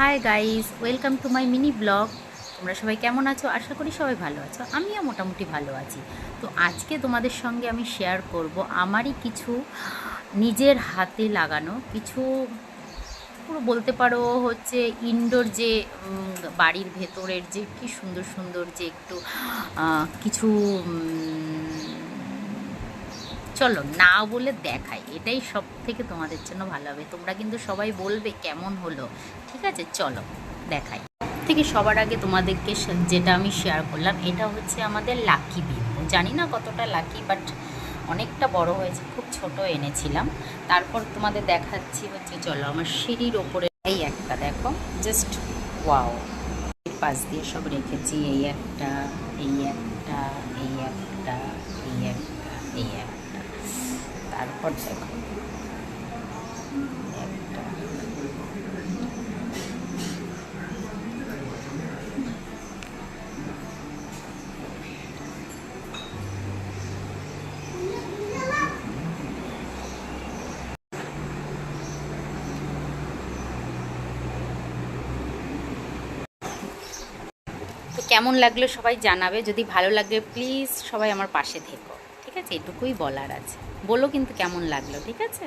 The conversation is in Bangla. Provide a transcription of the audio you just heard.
Hi guys welcome to my mini blog তোমরা সবাই কেমন আছো? আশা করি সবাই ভালো আছো। আমিও মোটামুটি ভালো আছি। তো আজকে তোমাদের সঙ্গে আমি শেয়ার করব আমারই কিছু নিজের হাতে লাগানো, কিছু পুরো বলতে পারো হচ্ছে ইনডোর যে বাড়ির ভেতরের যে কি সুন্দর সুন্দর যে একটু কিছু চলো, না বলে দেখাই। এটাই সব থেকে তোমাদের জন্য ভালো হবে। তোমরা কিন্তু সবাই বলবে কেমন হলো। ঠিক আছে? চলো, দেখাই। থেকে সবার আগে তোমাদেরকে যেটা আমি শেয়ার করলাম, এটা হচ্ছে আমাদের লাকি বিম্বু জানি না কতটা লাকি বাট অনেকটা বড় হয়েছে। খুব ছোট এনেছিলাম। তারপর তোমাদের দেখাচ্ছি হচ্ছে, চলো, আমার সিঁড়ির ওপরে এই একটা, দেখো। জাস্ট ওয়াও পাশ দিয়ে সব রেখেছি, এই একটা এই একটা এই একটা এই একটা। তো কেমন লাগল সবাই জানাবে যদি ভালো লাগে প্লিজ সবাই আমার পাশে থেকো। ঠিক আছে এটুকুই বলার আছে। বলো কিন্তু কেমন লাগল ঠিক আছে?